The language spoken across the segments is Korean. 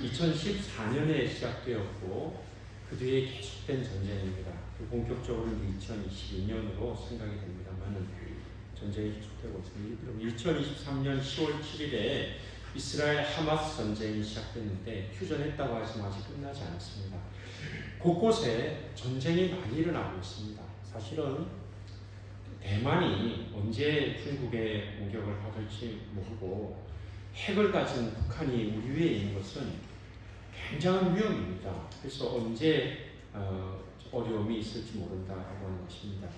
2014년에 시작되었고 그 뒤에 계속된 전쟁입니다. 본격적으로는 2022년으로 생각이 됩니다만 전쟁이 계속되고 있습니다. 그럼 2023년 10월 7일에 이스라엘 하마스 전쟁이 시작됐는데 휴전했다고 하지만 아직 끝나지 않았습니다. 곳곳에 전쟁이 많이 일어나고 있습니다. 사실은 대만이 언제 중국에 공격을 받을지 모르고 핵을 가진 북한이 우리 위에 있는 것은 굉장한 위험입니다. 그래서 언제 어, 어려움이 있을지 모른다라고 하는 것입니다.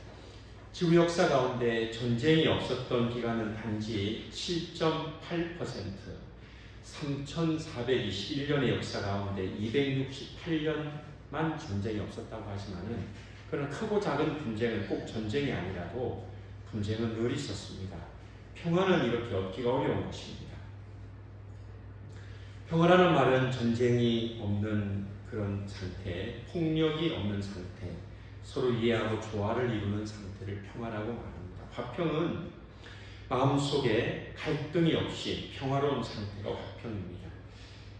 지구 역사 가운데 전쟁이 없었던 기간은 단지 7.8%, 3,421년의 역사 가운데 268년만 전쟁이 없었다고 하지만은 그런 크고 작은 분쟁은 꼭 전쟁이 아니라도 분쟁은 늘 있었습니다. 평화는 이렇게 얻기가 어려운 것입니다. 평화라는 말은 전쟁이 없는 그런 상태, 폭력이 없는 상태, 서로 이해하고 조화를 이루는 상태를 평화라고 말합니다. 화평은 마음속에 갈등이 없이 평화로운 상태가 화평입니다.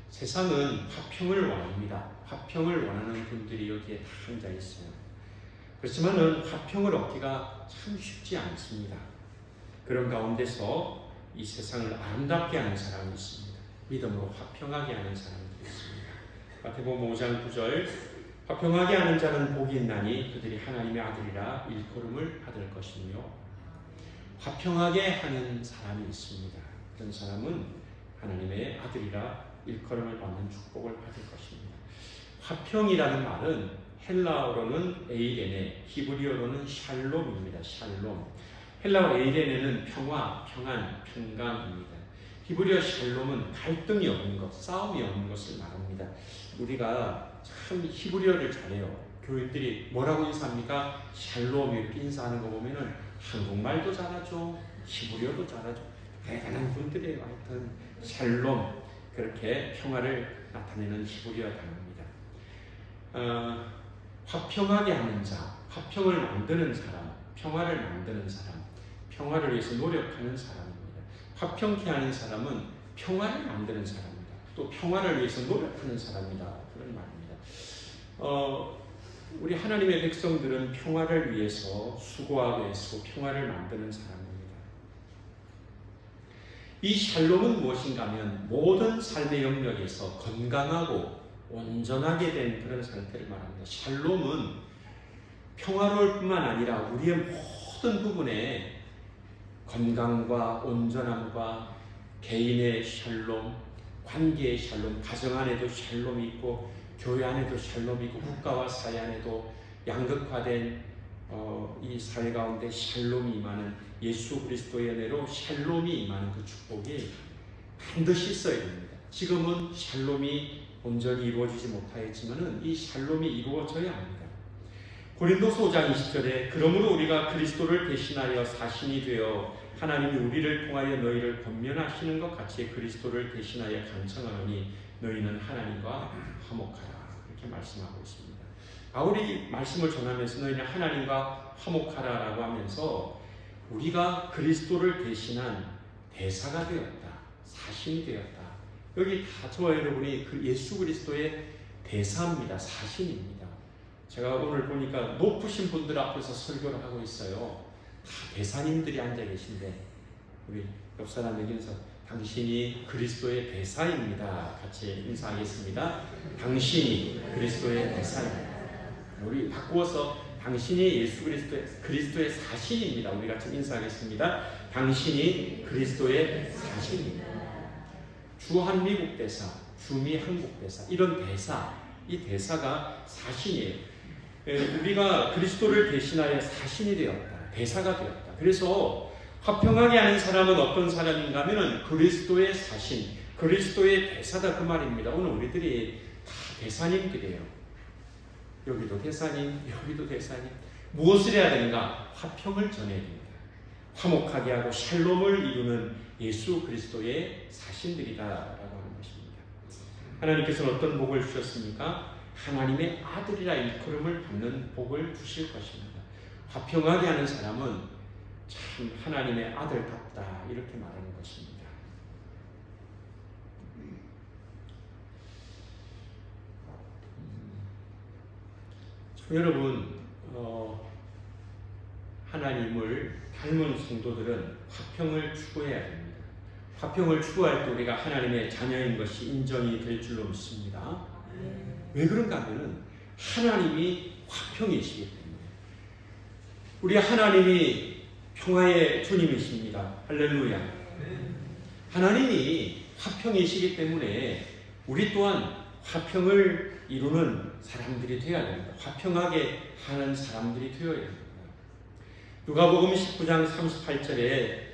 세상은 화평을 원합니다. 화평을 원하는 분들이 여기에 다 앉아 있어요. 그렇지만은 화평을 얻기가 참 쉽지 않습니다. 그런 가운데서 이 세상을 아름답게 하는 사람이 있습니다. 믿음으로 화평하게 하는 사람들이 있습니다. 마태복음 5장 9절 화평하게 하는 자는 복이 있나니 그들이 하나님의 아들이라 일컬음을 받을 것이며 화평하게 하는 사람이 있습니다. 그런 사람은 하나님의 아들이라 일컬음을 받는 축복을 받을 것입니다. 화평이라는 말은 헬라어로는 에이레네, 히브리어로는 샬롬입니다. 샬롬. 헬라어 에이레네는 평화, 평안, 평강입니다. 히브리어 샬롬은 갈등이 없는 것, 싸움이 없는 것을 말합니다. 우리가 참 히브리어를 잘해요. 교인들이 뭐라고 인사합니까? 샬롬 이렇게 인사하는 거 보면은 한국말도 잘하죠. 히브리어도 잘하죠. 대단한 분들이에요. 하여튼 샬롬 그렇게 평화를 나타내는 히브리어 단어입니다. 어, 화평하게 하는 자, 화평을 만드는 사람, 평화를 만드는 사람, 평화를 위해서 노력하는 사람입니다. 화평케 하는 사람은 평화를 만드는 사람입니다. 또 평화를 위해서 노력하는 사람이다. 그런 말입니다. 어, 우리 하나님의 백성들은 평화를 위해서 수고하고 있고 평화를 만드는 사람입니다. 이 샬롬은 무엇인가 하면 모든 삶의 영역에서 건강하고 온전하게 된 그런 상태를 말합니다. 샬롬은 평화로울 뿐만 아니라 우리의 모든 부분에 건강과 온전함과 개인의 샬롬, 관계의 샬롬, 가정 안에도 샬롬이 있고 교회 안에도 샬롬이 있고 국가와 사회 안에도 양극화된 어, 이 사회 가운데 샬롬이 임하는 예수 그리스도의 은혜로 샬롬이 임하는 그 축복이 반드시 있어야 됩니다. 지금은 샬롬이 온전히 이루어지지 못하였지만은 이 샬롬이 이루어져야 합니다. 고린도서 5장 20절에 그러므로 우리가 그리스도를 대신하여 사신이 되어 하나님이 우리를 통하여 너희를 권면하시는 것 같이 그리스도를 대신하여 간청하노니 너희는 하나님과 화목하라 이렇게 말씀하고 있습니다. 바울이 말씀을 전하면서 너희는 하나님과 화목하라라고 하면서 우리가 그리스도를 대신한 대사가 되었다, 사신이 되었다. 여기 다 저와 여러분이 그 예수 그리스도의 대사입니다, 사신입니다. 제가 오늘 보니까 높으신 분들 앞에서 설교를 하고 있어요. 다 대사님들이 앉아 계신데 우리 옆 사람에게서 당신이 그리스도의 대사입니다. 같이 인사하겠습니다. 당신이 그리스도의 대사입니다. 우리 바꾸어서 당신이 예수 그리스도의 그리스도의 사신입니다. 우리 같이 인사하겠습니다. 당신이 그리스도의 사신입니다. 주한미국 대사, 주미 한국 대사 이런 대사 이 대사가 사신이에요. 예, 우리가 그리스도를 대신하여 사신이 되었다. 대사가 되었다. 그래서 화평하게 하는 사람은 어떤 사람인가 하면 그리스도의 사신, 그리스도의 대사다 그 말입니다. 오늘 우리들이 다 대사님들이에요. 여기도 대사님, 여기도 대사님. 무엇을 해야 되는가? 화평을 전해야 됩니다. 화목하게 하고 샬롬을 이루는 예수 그리스도의 사신들이다라고 하는 것입니다. 하나님께서는 어떤 복을 주셨습니까? 하나님의 아들이라 일컬음을 받는 복을 주실 것입니다. 화평하게 하는 사람은 참 하나님의 아들답다 이렇게 말하는 것입니다. 음. 여러분 어, 하나님을 닮은 성도들은 화평을 추구해야 됩니다. 화평을 추구할 때 우리가 하나님의 자녀인 것이 인정이 될 줄로 믿습니다. 왜 그런가 하면은 하나님이 화평이시기 때문에 우리 하나님이 평화의 주님이십니다. 할렐루야. 하나님이 화평이시기 때문에 우리 또한 화평을 이루는 사람들이 되어야 됩니다. 화평하게 하는 사람들이 되어야 됩니다. 누가복음 19장 38절에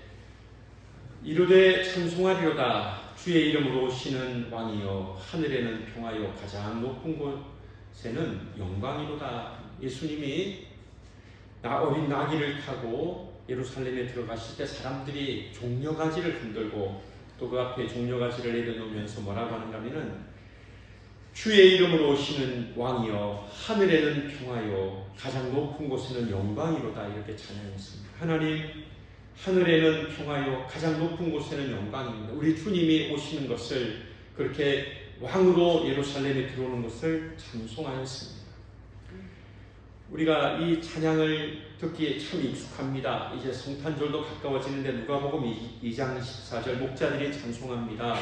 이르되 찬송하리로다 주의 이름으로 오시는 왕이여 하늘에는 평화요 가장 높은 곳에는 영광이로다 예수님이 나 어린 나귀를 타고 예루살렘에 들어가실 때 사람들이 종려가지를 흔들고 또 그 앞에 종려가지를 내려놓으면서 뭐라고 하는가 하면은 주의 이름으로 오시는 왕이여 하늘에는 평화요 가장 높은 곳에는 영광이로다 이렇게 찬양했습니다. 하나님 하늘에는 평화요 가장 높은 곳에는 영광입니다. 우리 주님이 오시는 것을 그렇게 왕으로 예루살렘에 들어오는 것을 찬송하였습니다. 우리가 이 찬양을 듣기에 참 익숙합니다. 이제 성탄절도 가까워지는데 누가복음 2장 14절 목자들이 찬송합니다.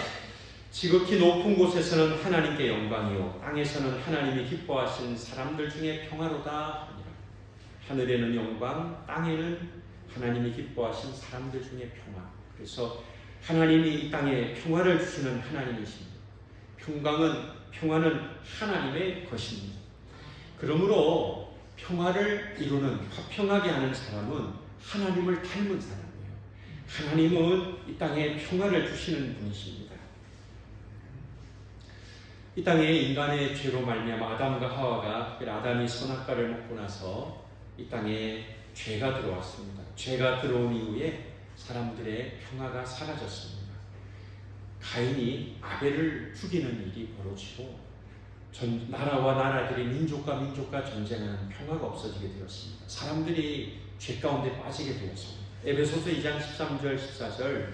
지극히 높은 곳에서는 하나님께 영광이요 땅에서는 하나님이 기뻐하신 사람들 중에 평화로다 하늘에는 영광 땅에는 하나님이 기뻐하신 사람들 중에 평화. 그래서 하나님이 이 땅에 평화를 주시는 하나님이십니다. 평강은 평화는 하나님의 것입니다. 그러므로 평화를 이루는 화평하게 하는 사람은 하나님을 닮은 사람이에요. 하나님은 이 땅에 평화를 주시는 분이십니다. 이 땅에 인간의 죄로 말미암아 아담과 하와가 아담이 선악과를 먹고 나서 이 땅에 죄가 들어왔습니다. 죄가 들어온 이후에 사람들의 평화가 사라졌습니다. 가인이 아벨을 죽이는 일이 벌어지고 전, 나라와 나라들이 민족과 민족과 전쟁하는 평화가 없어지게 되었습니다. 사람들이 죄 가운데 빠지게 되었습니다. 에베소서 2장 13절 14절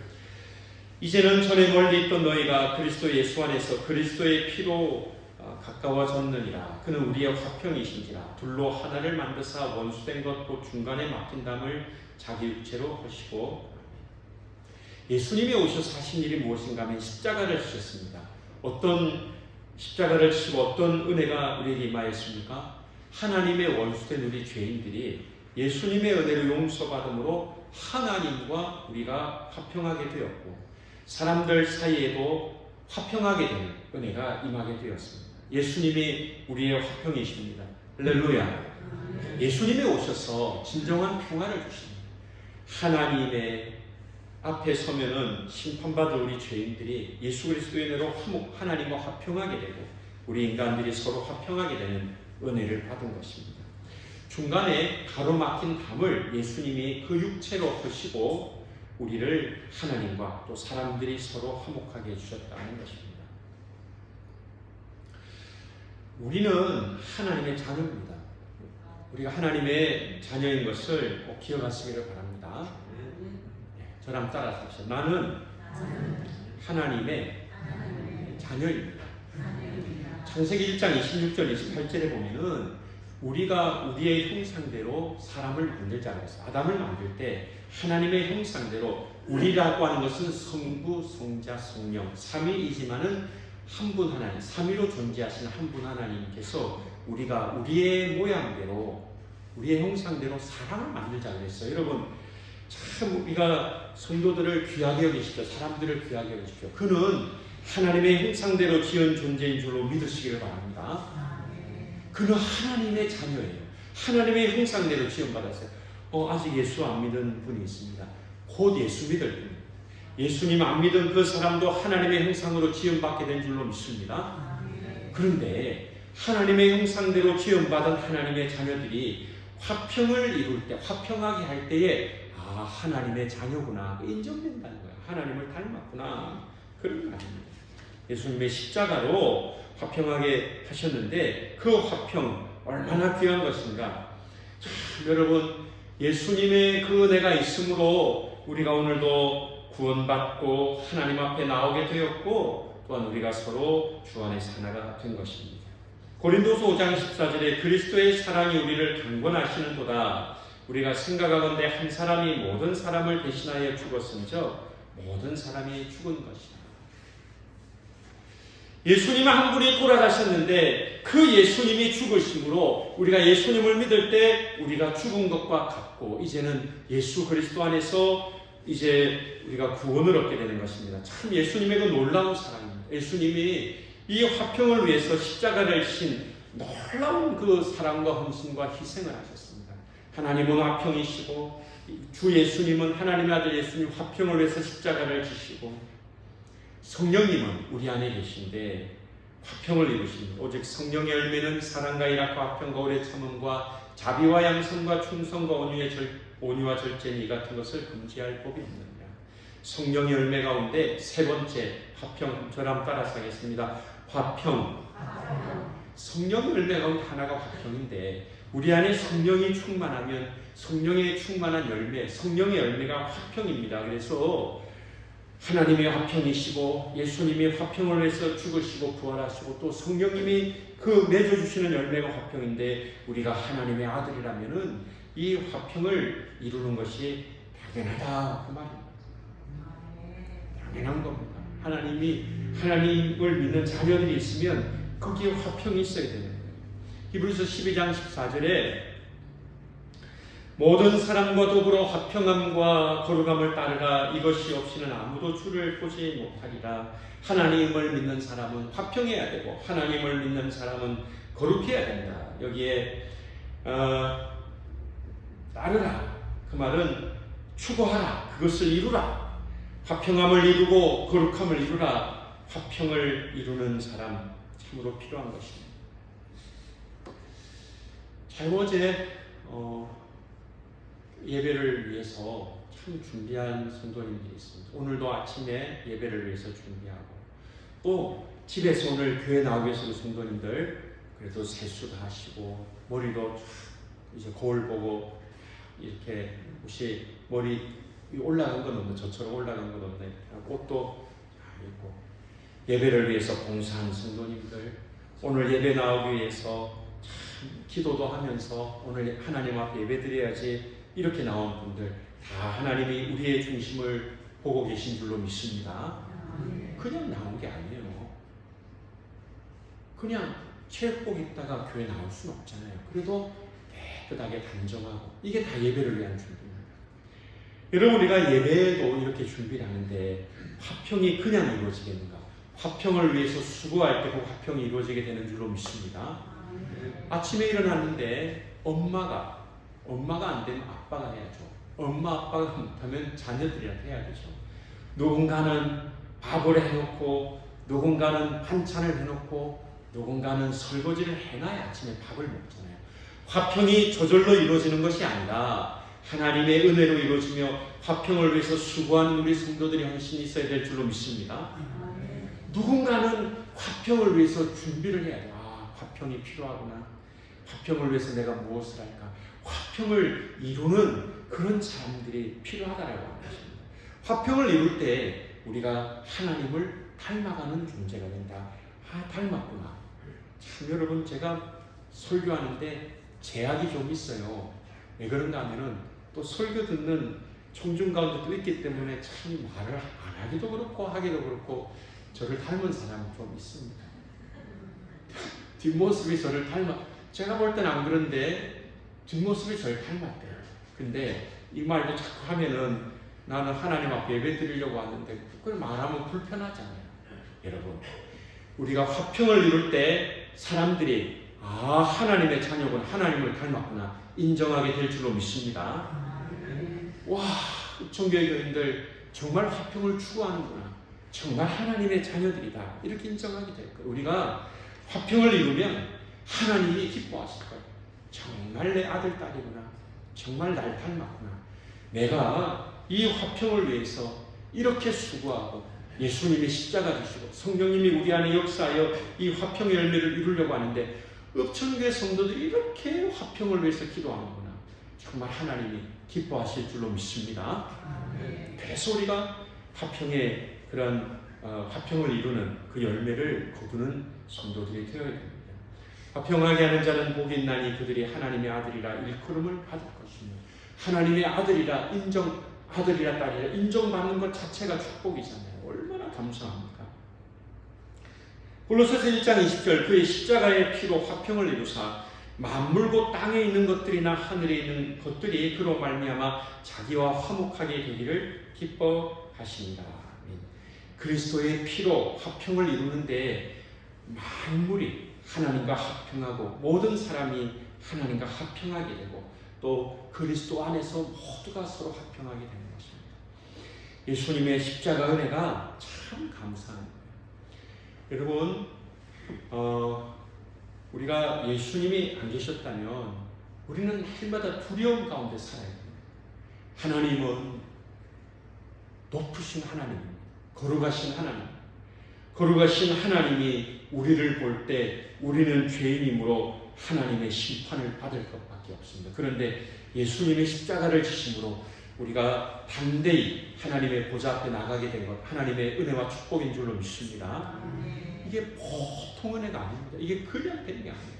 이제는 전에 멀리 있던 너희가 그리스도 예수 안에서 그리스도의 피로 어, 가까워졌느니라. 그는 우리의 화평이신지라. 둘로 하나를 만드사 원수된 것곧 중간에 막힌 담을 자기 육체로 하시고 예수님이 오셔서 하신 일이 무엇인가 하면 십자가를 지셨습니다. 어떤 십자가를 지고 어떤 은혜가 우리에게 임하였습니까? 하나님의 원수된 우리 죄인들이 예수님의 은혜로 용서받음으로 하나님과 우리가 화평하게 되었고 사람들 사이에도 화평하게 되는 은혜가 임하게 되었습니다. 예수님이 우리의 화평이십니다. 할렐루야. 예수님이 오셔서 진정한 평화를 주십니다. 하나님의 앞에 서면은 심판받을 우리 죄인들이 예수 그리스도의 은혜로 하나님과 화평하게 되고 우리 인간들이 서로 화평하게 되는 은혜를 받은 것입니다. 중간에 가로막힌 담을 예수님이 그 육체로 하시고 우리를 하나님과 또 사람들이 서로 화목하게 해주셨다는 것입니다. 우리는 하나님의 자녀입니다. 우리가 하나님의 자녀인 것을 꼭 기억하시기를 바랍니다. 네, 저랑 따라서 합시다. 나는 하나님의 자녀입니다. 창세기 1장 26절 28절에 보면은 우리가 우리의 형상대로 사람을 만들자 그랬어. 아담을 만들 때 하나님의 형상대로 우리라고 하는 것은 성부, 성자, 성령 삼위이지만은 한 분 하나님, 삼위로 존재하시는 한 분 하나님께서 우리가 우리의 모양대로 우리의 형상대로 사람을 만들자 그랬어요. 여러분 참 우리가 성도들을 귀하게 여기십시오. 사람들을 귀하게 여기십시오. 그는 하나님의 형상대로 지은 존재인 줄로 믿으시기를 바랍니다. 그는 하나님의 자녀예요. 하나님의 형상대로 지원받았어요. 어, 아직 예수 안 믿은 분이 있습니다. 곧 예수 믿을 분. 예수님 안 믿은 그 사람도 하나님의 형상으로 지원받게 된 줄로 믿습니다. 그런데 하나님의 형상대로 지원받은 하나님의 자녀들이 화평을 이룰 때, 화평하게 할 때에 아 하나님의 자녀구나 인정된다는 거야. 하나님을 닮았구나 그런 거 아닙니다. 예수님의 십자가로 화평하게 하셨는데 그 화평 얼마나 귀한 것인가. 참, 여러분 예수님의 그 은혜가 있으므로 우리가 오늘도 구원받고 하나님 앞에 나오게 되었고 또한 우리가 서로 주 안에서 하나가 된 것입니다. 고린도서 5장 14절에 그리스도의 사랑이 우리를 강권하시는도다. 우리가 생각하건대 한 사람이 모든 사람을 대신하여 죽었은저 모든 사람이 죽은 것이다. 예수님 한 분이 돌아가셨는데 그 예수님이 죽으심으로 우리가 예수님을 믿을 때 우리가 죽은 것과 같고 이제는 예수 그리스도 안에서 이제 우리가 구원을 얻게 되는 것입니다. 참 예수님의 그 놀라운 사랑입니다. 예수님이 이 화평을 위해서 십자가를 신 놀라운 그 사랑과 헌신과 희생을 하셨습니다. 하나님은 화평이시고 주 예수님은 하나님의 아들 예수님 화평을 위해서 십자가를 지시고 성령님은 우리 안에 계신데 화평을 이루십니다. 오직 성령의 열매는 사랑과 일학과 화평과 오래 참음과 자비와 양성과 충성과 온유의 절, 온유와 절제니 이 같은 것을 금지할 법이 없느니라. 성령의 열매 가운데 세 번째 화평 저랑 따라서 하겠습니다. 화평. 성령의 열매 가운데 하나가 화평인데 우리 안에 성령이 충만하면 성령의 충만한 열매, 성령의 열매가 화평입니다. 그래서 하나님의 화평이시고 예수님이 화평을 위해서 죽으시고 부활하시고 또 성령님이 그 맺어주시는 열매가 화평인데 우리가 하나님의 아들이라면은 이 화평을 이루는 것이 당연하다 그 말입니다. 당연한 겁니다. 하나님이 하나님을 믿는 자녀들이 있으면 거기에 화평이 있어야 되는 거예요. 히브리서 12장 14절에 모든 사람과 더불어 화평함과 거룩함을 따르라 이것이 없이는 아무도 주를 보지 못하리라 하나님을 믿는 사람은 화평해야 되고 하나님을 믿는 사람은 거룩해야 된다 여기에 어, 따르라. 그 말은 추구하라. 그것을 이루라. 화평함을 이루고 거룩함을 이루라. 화평을 이루는 사람 참으로 필요한 것입니다. 자 어제 어, 예배를 위해서 참 준비한 성도님들이 있습니다. 오늘도 아침에 예배를 위해서 준비하고 또 집에서 오늘 교회 나오기 위해서 성도님들 그래도 세수도 하시고 머리도 이제 거울 보고 이렇게 혹시 머리 올라간 건 없는 저처럼 올라간 건 없네 옷도 입고 예배를 위해서 봉사하는 성도님들 오늘 예배 나오기 위해서 참 기도도 하면서 오늘 하나님 앞에 예배 드려야지 이렇게 나온 분들 다 하나님이 우리의 중심을 보고 계신 줄로 믿습니다. 그냥 나온 게 아니에요. 그냥 체육복 입다가 교회 나올 수는 없잖아요. 그래도 깨끗하게 단정하고 이게 다 예배를 위한 준비입니다. 여러분 우리가 예배도 이렇게 준비를 하는데 화평이 그냥 이루어지겠는가? 화평을 위해서 수고할 때 그 화평이 이루어지게 되는 줄로 믿습니다. 아침에 일어났는데 엄마가 엄마가 안 되면 아빠가 해야죠. 엄마 아빠가 못하면 자녀들이랑 해야 되죠. 누군가는 밥을 해놓고 누군가는 반찬을 해놓고 누군가는 설거지를 해놔야 아침에 밥을 먹잖아요. 화평이 저절로 이루어지는 것이 아니라 하나님의 은혜로 이루어지며 화평을 위해서 수고하는 우리 성도들의 헌신이 있어야 될 줄로 믿습니다. 누군가는 화평을 위해서 준비를 해야 돼요. 아, 화평이 필요하구나. 화평을 위해서 내가 무엇을 할까? 화평을 이루는 그런 사람들이 필요하다라고 하는 것입니다. 화평을 이룰 때 우리가 하나님을 닮아가는 존재가 된다. 아, 닮았구나. 참 여러분 제가 설교하는데 제약이 좀 있어요. 왜 그런가 하면은 또 설교 듣는 청중 가운데도 있기 때문에 참 말을 안 하기도 그렇고 하기도 그렇고 저를 닮은 사람이 좀 있습니다. 뒷모습이 저를 닮아 제가 볼 때는 안 그런데 뒷모습이 저를 닮았대요. 근데 이 말도 자꾸 하면은 나는 하나님 앞에 예배 드리려고 왔는데 그걸 말하면 불편하잖아요. 여러분, 우리가 화평을 이룰 때 사람들이 아, 하나님의 자녀군 하나님을 닮았구나 인정하게 될 줄로 믿습니다. 와, 청교회 교인들 정말 화평을 추구하는구나. 정말 하나님의 자녀들이다. 이렇게 인정하게 될 거예요. 우리가 화평을 이루면 하나님이 기뻐하실 거예요. 정말 내 아들, 딸이구나. 정말 날 닮았구나. 내가 이 화평을 위해서 이렇게 수고하고 예수님이 십자가 주시고 성령님이 우리 안에 역사하여 이 화평의 열매를 이루려고 하는데 읍천교회 성도들이 이렇게 화평을 위해서 기도하는구나. 정말 하나님이 기뻐하실 줄로 믿습니다. 그래서 우리가 화평의 그런 어, 화평을 이루는 그 열매를 거두는 성도들이 되어야 됩니다. 화평하게 하는 자는 복이 있나니 그들이 하나님의 아들이라 일컬음을 받을 것이며 하나님의 아들이라 인정 아들이라 딸이라 인정받는 것 자체가 축복이잖아요. 얼마나 감사합니까? 골로새서 1장 20절 그의 십자가의 피로 화평을 이루사 만물고 땅에 있는 것들이나 하늘에 있는 것들이 그로 말미암아 자기와 화목하게 되기를 기뻐하시니라. 아멘. 그리스도의 피로 화평을 이루는데 만물이 하나님과 화평하고 모든 사람이 하나님과 화평하게 되고 또 그리스도 안에서 모두가 서로 화평하게 되는 것입니다. 예수님의 십자가 은혜가 참 거예요. 여러분, 어, 우리가 예수님이 안 계셨다면 우리는 날마다 두려움 가운데 살아야 됩니다. 하나님은 높으신 하나님입니다. 거룩하신 하나님. 거룩하신 하나님이 우리를 볼 때 우리는 죄인이므로 하나님의 심판을 받을 것밖에 없습니다. 그런데 예수님의 십자가를 지심으로 우리가 담대히 하나님의 보좌 앞에 나가게 된 것, 하나님의 은혜와 축복인 줄로 믿습니다. 이게 보통 은혜가 아닙니다. 이게 그냥 되는 게 아니에요.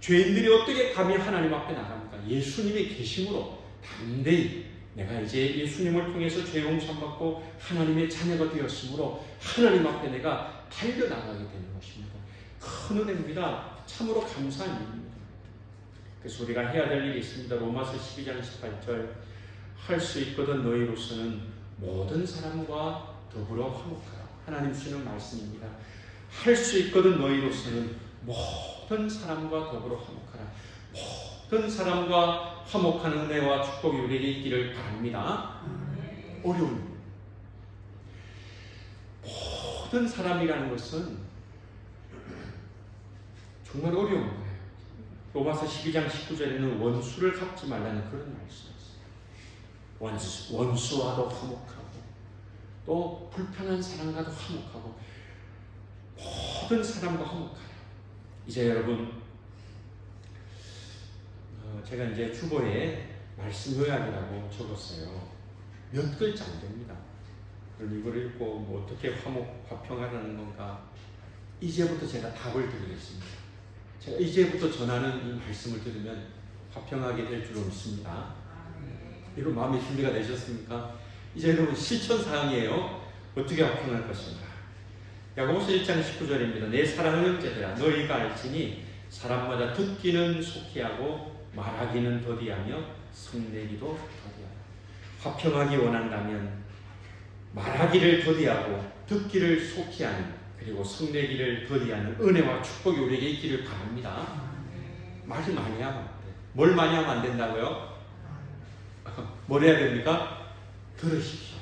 죄인들이 어떻게 감히 하나님 앞에 나갑니까? 예수님이 계심으로 담대히 내가 이제 예수님을 통해서 죄 용서 받고 하나님의 자녀가 되었으므로 하나님 앞에 내가 달려나가게 되는 것입니다. 큰 은혜입니다. 참으로 감사한 일입니다. 그래서 우리가 해야 될 일이 있습니다. 로마서 12장 18절 할 수 있거든 너희로서는 모든 사람과 더불어 화목하라. 하나님 주시는 말씀입니다. 할 수 있거든 너희로서는 모든 사람과 더불어 화목하라. 모든 사람과 화목한 은혜와 축복이 우리에게 있기를 바랍니다. 어려운 모든 사람이라는 것은 정말 어려운 거예요. 로마서 12장 19절에는 원수를 갚지 말라는 그런 있어요. 원수, 원수와도 화목하고 또 불편한 사람과도 화목하고 모든 사람과 화목하라. 이제 여러분 어, 제가 이제 주보에 말씀 요약이라고 적었어요. 몇 글자 안 됩니다. 이걸 읽고 뭐 어떻게 화목 화평하라는 건가? 이제부터 제가 답을 드리겠습니다. 제가 이제부터 전하는 이 말씀을 들으면 화평하게 될 줄로 믿습니다. 이런 마음의 준비가 되셨습니까? 이제 여러분 실천 사항이에요. 어떻게 화평할 것인가? 야고보서 1장 19절입니다. 내 사랑하는 형제들아 너희가 알지니 사람마다 듣기는 속히 하고 말하기는 더디하며 성내기도 더디하라. 화평하기 원한다면 말하기를 더디하고 듣기를 속히 하는 그리고 성내기를 더디하는 은혜와 축복이 우리에게 있기를 바랍니다. 말을 많이 하면 안 돼. 뭘 많이 하면 안 된다고요? 뭘 해야 됩니까? 들으십시오.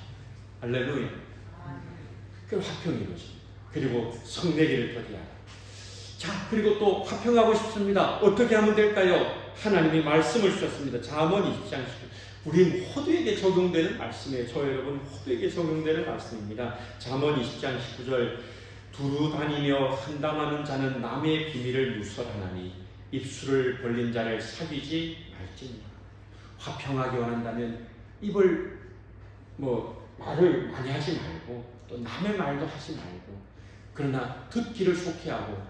할렐루야. 그 화평이 이루어집니다. 그리고 성내기를 더디하라. 자, 그리고 또 화평하고 싶습니다. 어떻게 하면 될까요? 하나님이 말씀을 주셨습니다. 잠언 20장 10절. 우리 모두에게 적용되는 말씀이에요. 저 여러분 모두에게 적용되는 말씀입니다. 잠언 20장 19절. 두루 다니며 한담하는 자는 남의 비밀을 누설하나니 입술을 벌린 자를 사귀지 말지니라. 화평하게 원한다면 입을 뭐 말을 많이 하지 말고 또 남의 말도 하지 말고 그러나 듣기를 속히 하고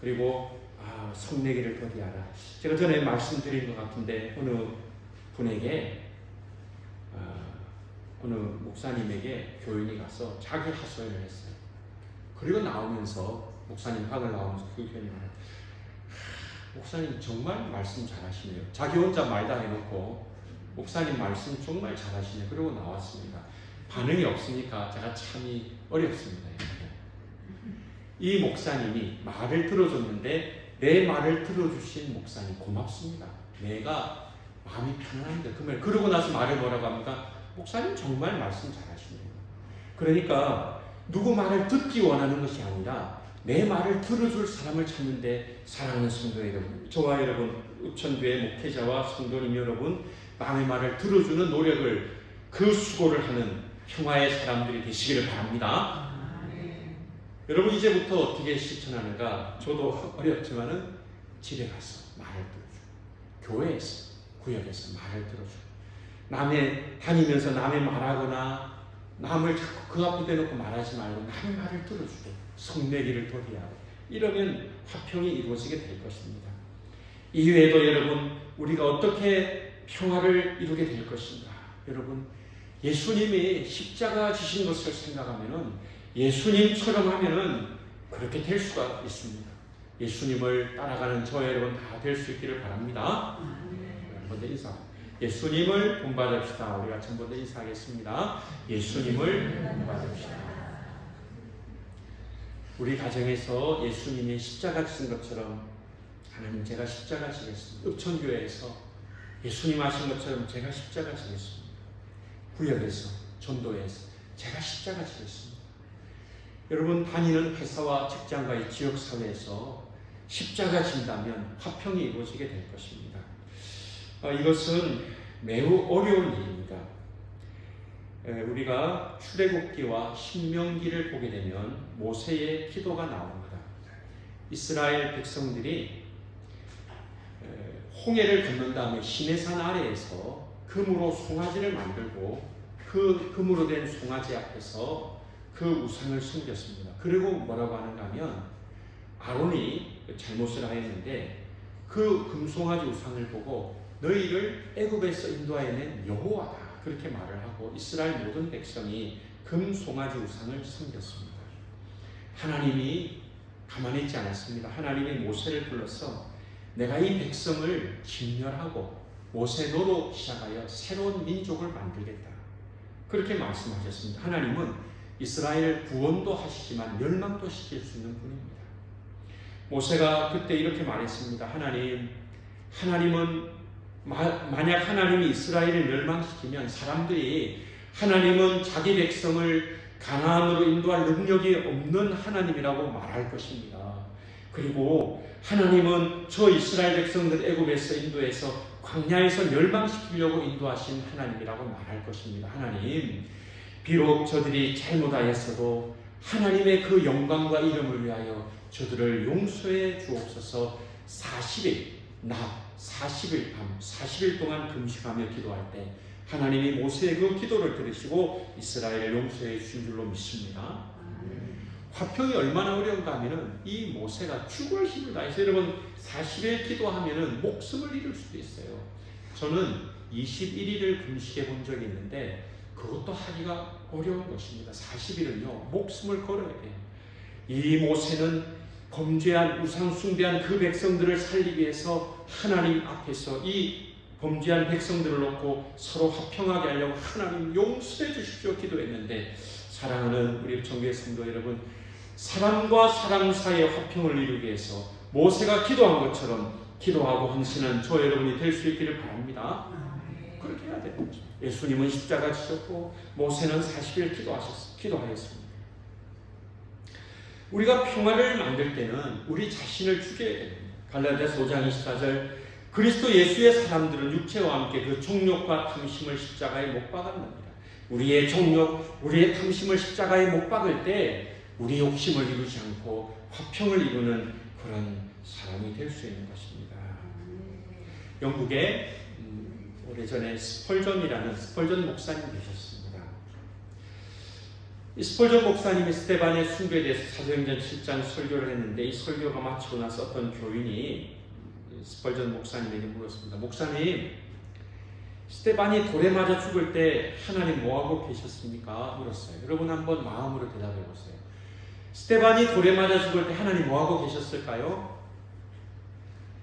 그리고 아, 성내기를 더디하라. 제가 전에 말씀드린 것 같은데 어느 분에게 아, 어느 목사님에게 교인이 가서 자기 하소연을 했어요. 그리고 나오면서 목사님 학을 나오면서 그 교인이. 목사님 정말 말씀 잘하시네요. 자기 혼자 말다 해놓고 목사님 말씀 정말 잘하시네요. 그러고 나왔습니다. 반응이 없으니까 제가 참이 어렵습니다. 이 목사님이 말을 들어줬는데 내 말을 들어주신 목사님 고맙습니다. 내가 마음이 편안합니다. 그러면 그러고 나서 말을 뭐라고 합니까? 목사님 정말 말씀 잘하시네요. 그러니까 누구 말을 듣기 원하는 것이 아니라 내 말을 들어줄 사람을 찾는데 사랑하는 성도 여러분, 저와 여러분, 읍천교회 목회자와 성도님 여러분, 남의 말을 들어주는 노력을 그 수고를 하는 평화의 사람들이 되시기를 바랍니다. 여러분 이제부터 어떻게 실천하는가? 저도 어렵지만은 집에 가서 말을 들어주고 교회에서 구역에서 말을 들어주고 남의 다니면서 남의 말하거나 남을 자꾸 그 앞에 대놓고 말하지 말고 남의 말을 들어주고 성내기를 도리하고 이러면 화평이 이루어지게 될 것입니다. 이외에도 여러분 우리가 어떻게 평화를 이루게 될 것인가? 여러분 예수님이 십자가 지신 것을 생각하면은 예수님처럼 하면은 그렇게 될 수가 있습니다. 예수님을 따라가는 저 여러분 다 될 수 있기를 바랍니다. 먼저 인사. 예수님을 본받읍시다. 우리가 전부 다 인사하겠습니다. 예수님을 본받읍시다. 우리 가정에서 예수님이 십자가 지신 것처럼 하나님 제가 십자가 지겠습니다. 읍천교회에서 예수님 하신 것처럼 제가 십자가 지겠습니다. 구역에서 전도에서 제가 십자가 지겠습니다. 여러분 다니는 회사와 직장과의 지역 사회에서 십자가 진다면 화평이 이루어지게 될 것입니다. 어, 이것은 매우 어려운 일입니다. 에, 우리가 출애굽기와 신명기를 보게 되면 모세의 기도가 나옵니다. 이스라엘 백성들이 에, 홍해를 건넌 다음에 시내산 아래에서 금으로 송아지를 만들고 그 금으로 된 송아지 앞에서 그 우상을 숨겼습니다. 그리고 뭐라고 하는가 하면 아론이 잘못을 하였는데 그 금송아지 우상을 보고 너희를 애굽에서 인도하여낸 여호와다 그렇게 말을 하고 이스라엘 모든 백성이 금 송아지 우상을 섬겼습니다. 하나님이 가만히 있지 않았습니다. 하나님이 모세를 불러서 내가 이 백성을 진멸하고 모세노로 시작하여 새로운 민족을 만들겠다. 그렇게 말씀하셨습니다. 하나님은 이스라엘 구원도 하시지만 멸망도 시킬 수 있는 분입니다. 모세가 그때 이렇게 말했습니다. 하나님, 하나님은 마, 만약 하나님이 이스라엘을 멸망시키면 사람들이 하나님은 자기 백성을 가나안으로 인도할 능력이 없는 하나님이라고 말할 것입니다. 그리고 하나님은 저 이스라엘 백성들 애굽에서 인도해서 광야에서 멸망시키려고 인도하신 하나님이라고 말할 것입니다. 하나님, 비록 저들이 잘못하였어도 하나님의 그 영광과 이름을 위하여 저들을 용서해 주옵소서 40일, 낮 40일 밤, 40일 동안 금식하며 기도할 때 하나님이 모세의 그 기도를 들으시고 이스라엘을 용서해 주신 줄로 믿습니다. 화평이 얼마나 어려운가 하면은 이 모세가 죽을 힘을 다해서 여러분 40일 기도하면은 목숨을 잃을 수도 있어요. 저는 21일을 금식해 본 적이 있는데 그것도 하기가 어려운 것입니다. 40일은요, 목숨을 걸어야 돼요. 이 모세는 범죄한 우상 숭배한 그 백성들을 살리기 위해서 하나님 앞에서 이 범죄한 백성들을 놓고 서로 화평하게 하려고 하나님 용서해 주십시오 기도했는데 사랑하는 우리 청교의 성도 여러분 사람과 사람 사이의 화평을 이루기 위해서 모세가 기도한 것처럼 기도하고 헌신한 저 여러분이 될 수 있기를 바랍니다. 그렇게 해야 되는 거죠. 예수님은 십자가 지셨고 모세는 40일 기도하셨, 기도하였습니다. 우리가 평화를 만들 때는 우리 자신을 죽여야 됩니다. 갈라디아서 5장 24절 그리스도 예수의 사람들은 육체와 함께 그 정욕과 탐심을 십자가에 못 박았느니라. 우리의 정욕, 우리의 탐심을 십자가에 못 박을 때 우리 욕심을 이루지 않고 화평을 이루는 그런 사람이 될 수 있는 것입니다. 영국에 음, 오래전에 스펄전이라는 스펄전 목사님 계셨습니다. 이 스펄전 목사님이 스테반의 순교에 대해서 사도행전 7장 설교를 했는데 이 설교가 마치고 나서 어떤 교인이 스펄전 목사님에게 물었습니다. 목사님, 스테반이 돌에 맞아 죽을 때 하나님 뭐하고 계셨습니까? 물었어요. 여러분 한번 마음으로 대답해 보세요. 스테반이 돌에 맞아 죽을 때 하나님 뭐하고 계셨을까요?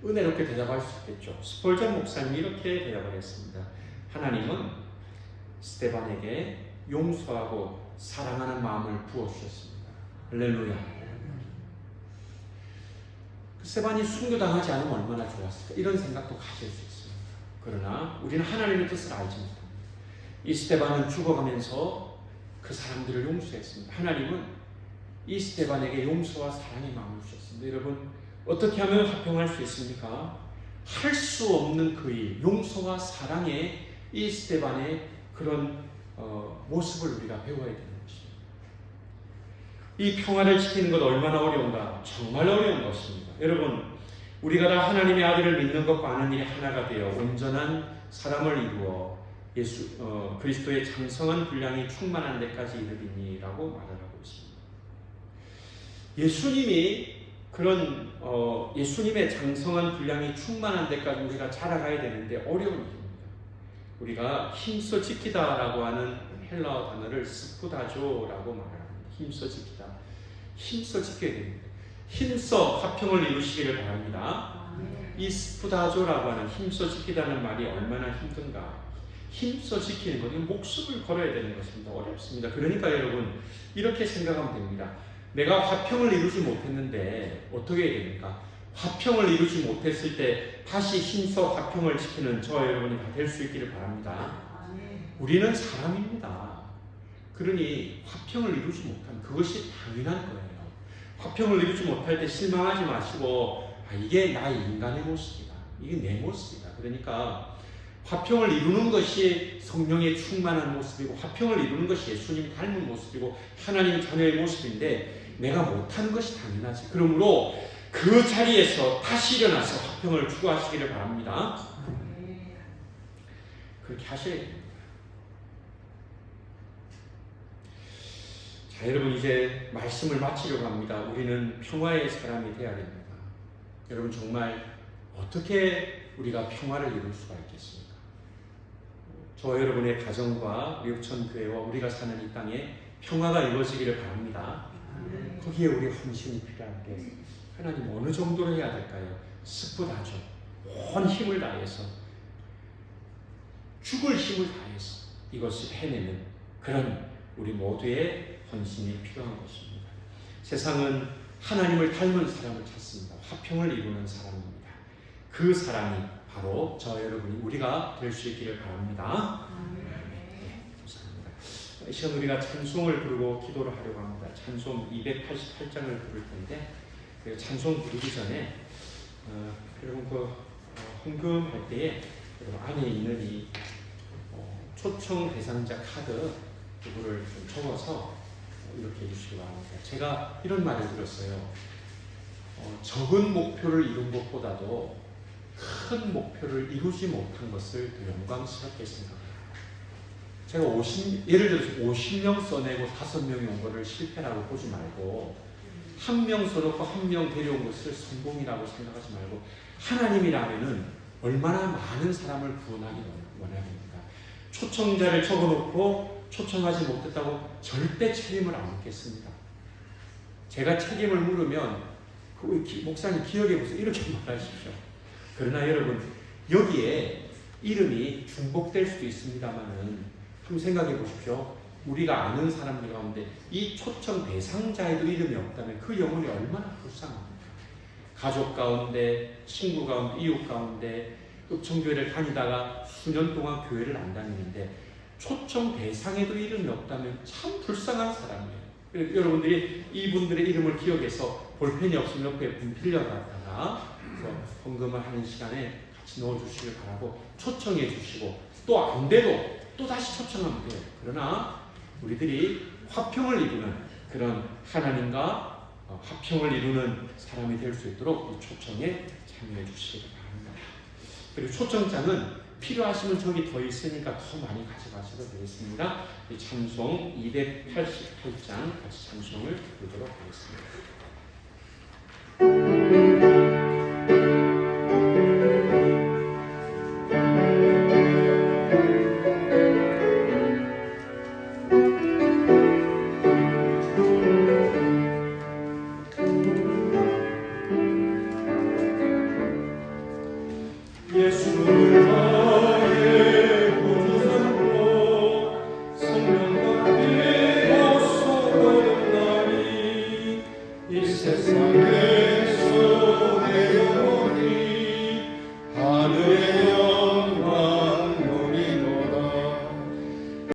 은혜롭게 대답할 수 있겠죠. 스폴전 목사님이 이렇게 대답을 했습니다. 하나님은 스테반에게 용서하고 사랑하는 마음을 부어주셨습니다. 할렐루야. 그 스테반이 순교당하지 않으면 얼마나 좋았을까? 이런 생각도 가질 수 있습니다. 그러나 우리는 하나님의 뜻을 알지 못합니다. 이 스테반은 죽어가면서 그 사람들을 용서했습니다. 하나님은 이 스테반에게 용서와 사랑의 마음을 주셨습니다. 여러분, 어떻게 하면 화평할 수 있습니까? 할 수 없는 그 일, 용서와 사랑의 이 스테반의 그런 어, 모습을 우리가 배워야 되는 것입니다. 이 평화를 지키는 것 얼마나 어려운가? 정말 어려운 것입니다. 여러분, 우리가 다 하나님의 아들을 믿는 것과 아는 일이 하나가 되어 온전한 사람을 이루어 예수 어, 그리스도의 장성한 분량이 충만한 데까지 이르리니라고 말을 하고 있습니다. 예수님이 그런 어, 예수님의 장성한 분량이 충만한 데까지 우리가 자라가야 되는데 어려운 일입니다. 우리가 힘써 지키다라고 하는 헬라어 단어를 스푸다조라고 말합니다. 힘써 지키다. 힘써 지켜야 됩니다. 힘써 화평을 이루시기를 바랍니다. 이 스푸다조라고 하는 힘써 지키다는 말이 얼마나 힘든가. 힘써 지키는 것은 목숨을 걸어야 되는 것입니다. 어렵습니다. 그러니까 여러분 이렇게 생각하면 됩니다. 내가 화평을 이루지 못했는데 어떻게 해야 됩니까? 화평을 이루지 못했을 때 다시 힘써 화평을 지키는 저 여러분이 다 될 수 있기를 바랍니다. 우리는 사람입니다. 그러니 화평을 이루지 못한 그것이 당연한 거예요. 화평을 이루지 못할 때 실망하지 마시고 아, 이게 나의 인간의 모습이다. 이게 내 모습이다. 그러니까 화평을 이루는 것이 성령의 충만한 모습이고 화평을 이루는 것이 예수님 닮은 모습이고 하나님 자녀의 모습인데 내가 못하는 것이 당연하지. 그러므로 그 자리에서 다시 일어나서 화평을 추구하시기를 바랍니다. 그렇게 하셔야 됩니다. 자, 여러분 이제 말씀을 마치려고 합니다. 우리는 평화의 사람이 되어야 됩니다. 여러분 정말 어떻게 우리가 평화를 이룰 수가 있겠습니까? 저 여러분의 가정과 미국천 교회와 우리가 사는 이 땅에 평화가 이루어지기를 바랍니다. 거기에 우리 헌신이 필요한데 하나님 어느 정도로 해야 될까요? 스프다죠. 온 힘을 다해서 죽을 힘을 다해서 이것을 해내는 그런 우리 모두의 헌신이 필요한 것입니다. 세상은 하나님을 닮은 사람을 찾습니다. 화평을 이루는 사람입니다. 그 사람이 바로 저 여러분이 우리가 될 수 있기를 바랍니다. 네, 감사합니다. 이 시간 우리가 찬송을 부르고 기도를 하려고 합니다. 찬송 288장을 부를 텐데 그 찬송 부르기 전에 어, 여러분 그 어, 헌금할 때에 여러분 안에 있는 이 어, 초청 대상자 카드 그거를 좀 적어서 이렇게 해주시기 바랍니다. 제가 이런 말을 들었어요. 어, 적은 목표를 이룬 것보다도 큰 목표를 이루지 못한 것을 더 영광스럽게 생각합니다. 제가 50, 예를 들어서 50명 써내고 5명이 온 거를 실패라고 보지 말고 한 명 써놓고 한 명 데려온 것을 성공이라고 생각하지 말고 하나님이라면은 얼마나 많은 사람을 구원하기 원합니까? 초청자를 적어놓고 초청하지 못했다고 절대 책임을 안 묻겠습니다. 제가 책임을 물으면 그 기- 목사님 기억해 보세요. 이렇게 말하십시오. 그러나 여러분 여기에 이름이 중복될 수도 있습니다만은 한번 생각해 보십시오. 우리가 아는 사람들 가운데 이 초청 대상자에도 이름이 없다면 그 영혼이 얼마나 불쌍합니까? 가족 가운데, 친구 가운데, 이웃 가운데 읍청교회를 다니다가 수년 동안 교회를 안 다니는데 초청 대상에도 이름이 없다면 참 불쌍한 사람이에요. 여러분들이 이분들의 이름을 기억해서 볼펜이 없으면 옆에 갖다가 그래서 헌금을 하는 시간에 같이 넣어주시길 바라고 초청해 주시고 또 안 돼도 또 다시 초청하면 돼요. 그러나 우리들이 화평을 이루는 그런 하나님과 어, 화평을 이루는 사람이 될 수 있도록 이 초청에 참여해 주시기 바랍니다. 그리고 초청장은 필요하시면 저기 더 있으니까 더 많이 가져가셔도 되겠습니다. 찬송 288장 같이 찬송을 부르도록 하겠습니다.